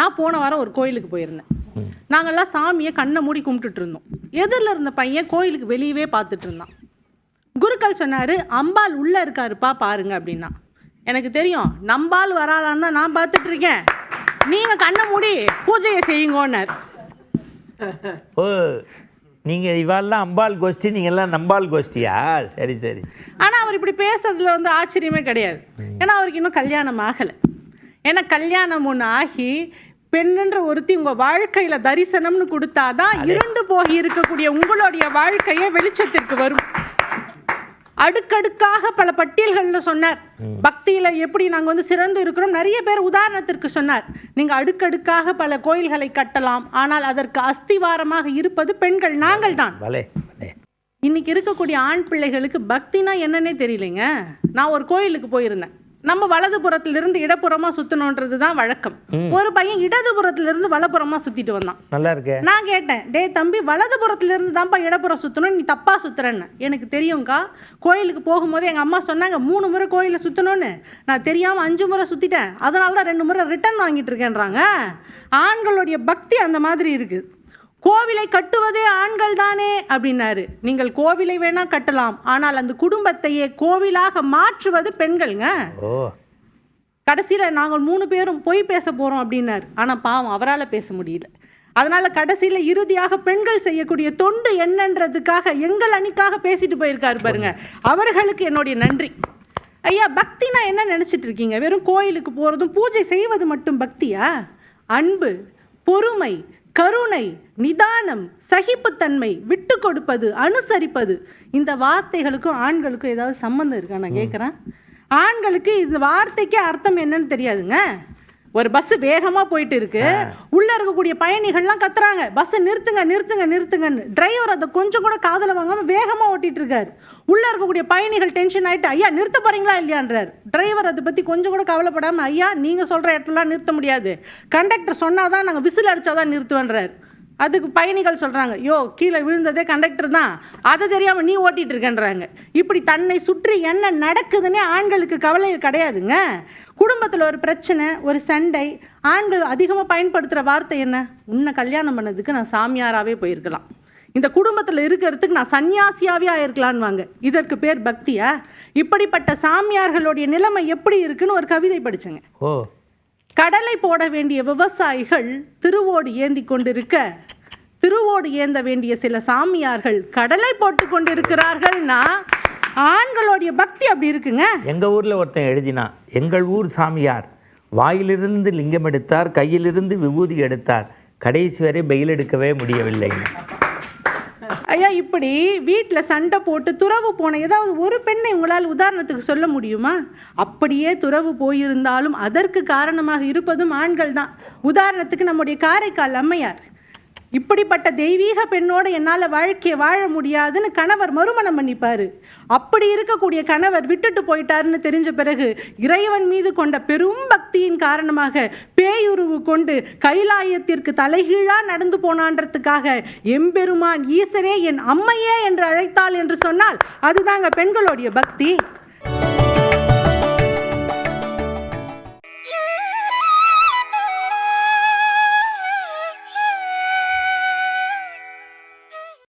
நான் போன வாரம் ஒரு கோயிலுக்கு போயிருந்தேன். நாங்கள்லாம் சாமியை கண்ணை மூடி கும்பிட்டுட்டு இருந்தோம். எதிரில் இருந்த பையன் கோயிலுக்கு வெளியவே பார்த்துட்டு இருந்தான். குருக்கள் சொன்னார் அம்பாள் உள்ளே இருக்காருப்பா பாருங்க அப்படின்னா. எனக்கு தெரியும் நம்பால் வராளான்னு தான் நான் பார்த்துட்டு இருக்கேன். நீங்கள் கண்ணை மூடி பூஜையை செய்யுங்கன்னார். ஓ நீங்கள் இவாள்லாம் அம்பாள் கோஷ்டி நீங்கள்லாம் நம்பாள் கோஷ்டியா? சரி சரி. ஆனால் அவர் இப்படி பேசுறதுல வந்து ஆச்சரியமே கிடையாது. ஏன்னா அவருக்கு இன்னும் கல்யாணம் ஆகலை. ஏன்னா கல்யாணம் ஒன்று ஆகி பெண்ணுன்ற ஒருத்தி உங்கள் வாழ்க்கையில் தரிசனம்னு கொடுத்தாதான் இருண்டு போகி இருக்கக்கூடிய உங்களுடைய வாழ்க்கையே வெளிச்சத்திற்கு வரும். அடுக்கடுக்காக பல பட்டியல்களில் சொன்னார். பக்தியில் எப்படி நாங்கள் வந்து சிறந்து இருக்கிறோம் நிறைய பேர் உதாரணத்திற்கு சொன்னார். நீங்கள் அடுக்கடுக்காக பல கோயில்களை கட்டலாம் ஆனால் அதற்கு அஸ்திவாரமாக இருப்பது பெண்கள் நாங்கள் தான். இன்னைக்கு இருக்கக்கூடிய ஆண் பிள்ளைகளுக்கு பக்தினா என்னன்னே தெரியலைங்க. நான் ஒரு கோயிலுக்கு போயிருந்தேன். நம்ம வலதுபுறத்திலிருந்து இடப்புறமா சுத்தணுன்றது தான் வழக்கம். ஒரு பையன் இடதுபுறத்திலிருந்து வலப்புறமா சுத்திட்டு வந்தான். நல்லா இருக்கே. நான் கேட்டேன் டேய் தம்பி வலதுபுறத்துல இருந்து தான்ப்பா இடப்புறம் சுற்றணும் நீ தப்பா சுத்துறேன்னு. எனக்கு தெரியும்க்கா. கோயிலுக்கு போகும்போது எங்கள் அம்மா சொன்னாங்க மூணு முறை கோயிலை சுற்றணும்னு நான் தெரியாமல் அஞ்சு முறை சுற்றிட்டேன் அதனால தான் ரெண்டு முறை ரிட்டர்ன் வாங்கிட்டு இருக்கேன்றாங்க. ஆண்களுடைய பக்தி அந்த மாதிரி இருக்குது கோவிலை கட்டுவதே ஆண்கள் தானே? அப்படின்னாரு. நீங்கள் கோவிலை வேணா கட்டலாம். ஆனால் அந்த குடும்பத்தையே கோவிலாக மாற்றுவது பெண்கள்ங்க. கடைசியில் நாங்கள் மூணு பேரும் பொய் பேச போகிறோம் அப்படின்னார். ஆனால் பாவம் அவரால் பேச முடியல. அதனால் கடைசியில் இறுதியாக பெண்கள் செய்யக்கூடிய தொண்டு என்னன்றதுக்காக எங்கள் அணிக்காக பேசிட்டு போயிருக்காரு பாருங்க. அவர்களுக்கு என்னுடைய நன்றி. ஐயா பக்தினா என்ன நினச்சிட்டு இருக்கீங்க? வெறும் கோயிலுக்கு போகிறதும் பூஜை செய்வது மட்டும் பக்தியா? அன்பு பொறுமை கருணை நிதானம் சகிப்புத்தன்மை விட்டு கொடுப்பது அனுசரிப்பது. இந்த வார்த்தைகளுக்கும் ஆண்களுக்கும் ஏதாவது சம்மந்தம் இருக்கா? நான் கேட்குறேன் ஆண்களுக்கு இந்த வார்த்தைக்கு அர்த்தம் என்னன்னு தெரியாதுங்க. ஒரு பஸ் வேகமாக போயிட்டு இருக்கு. உள்ள இருக்கக்கூடிய பயணிகள்லாம் கத்துறாங்க. பஸ்ஸை நிறுத்துங்க நிறுத்துங்க நிறுத்துங்கன்னு. டிரைவர் அதை கொஞ்சம் கூட காதல வாங்காம வேகமாக ஓட்டிட்டு இருக்காரு. உள்ள இருக்கக்கூடிய பயணிகள் டென்ஷன் ஆயிட்டு ஐயா நிறுத்த போறீங்களா இல்லையான்றார். டிரைவர் அதை பத்தி கொஞ்சம் கூட கவலைப்படாம ஐயா நீங்க சொல்ற இடத்துலலாம் நிறுத்த முடியாது. கண்டக்டர் சொன்னாதான் நாங்கள் விசில் அடிச்சாதான் நிறுத்துவேன்றார். அதுக்கு பயணிகள் சொல்கிறாங்க யோ கீழே விழுந்ததே கண்டக்டர் தான். அதை தெரியாமல் நீ ஓட்டிகிட்டு இருக்கேன்றாங்க. இப்படி தன்னை சுற்றி என்ன நடக்குதுன்னே ஆண்களுக்கு கவலை கிடையாதுங்க. குடும்பத்தில் ஒரு பிரச்சனை ஒரு சண்டை ஆண்கள் அதிகமாக பயன்படுத்துகிற வார்த்தை என்ன? உன்னை கல்யாணம் பண்ணதுக்கு நான் சாமியாராகவே போயிருக்கலாம். இந்த குடும்பத்தில் இருக்கிறதுக்கு நான் சன்னியாசியாவே ஆயிருக்கலான்வாங்க இதற்கு பேர் பக்தியா? இப்படிப்பட்ட சாமியார்களுடைய நிலைமை எப்படி இருக்குன்னு ஒரு கவிதை படிச்சேங்க. ஓ. கடலை போட வேண்டிய விவசாயிகள் திருவோடு ஏந்தி கொண்டிருக்க திருவோடு ஏந்த வேண்டிய சில சாமியார்கள் கடலை போட்டு கொண்டிருக்கிறார்கள்னா ஆண்களுடைய பக்தி அப்படி இருக்குங்க. எங்கள் ஊரில் ஒருத்தன் எழுதினான் எங்கள் ஊர் சாமியார் வாயிலிருந்து லிங்கம் எடுத்தார் கையிலிருந்து விபூதி எடுத்தார் கடைசி வரை பெயில் எடுக்கவே முடியவில்லை ஐயா இப்படி வீட்டில் சண்டை போட்டு துறவு போன ஏதாவது ஒரு பெண்ணை உங்களால் உதாரணத்துக்கு சொல்ல முடியுமா? அப்படியே துறவு போயிருந்தாலும் அதற்கு காரணமாக இருப்பதும் ஆண்கள் தான். உதாரணத்துக்கு நம்முடைய காரைக்கால் அம்மையார். இப்படிப்பட்ட தெய்வீக பெண்ணோடு என்னால் வாழ்க்கையை வாழ முடியாதுன்னு கணவர் மறுமணம் பண்ணிப்பார். அப்படி இருக்கக்கூடிய கணவர் விட்டுட்டு போயிட்டாருன்னு தெரிஞ்ச பிறகு இறைவன் மீது கொண்ட பெரும் பக்தியின் காரணமாக உணர்வு கொண்டு கைலாயத்திற்கு தலைகீழா நடந்து போனான்றதுக்காக எம்பெருமான் ஈசனே என் அம்மையே என்று அழைத்தாள் என்று சொன்னால் அதுதாங்க பெண்களுடைய பக்தி.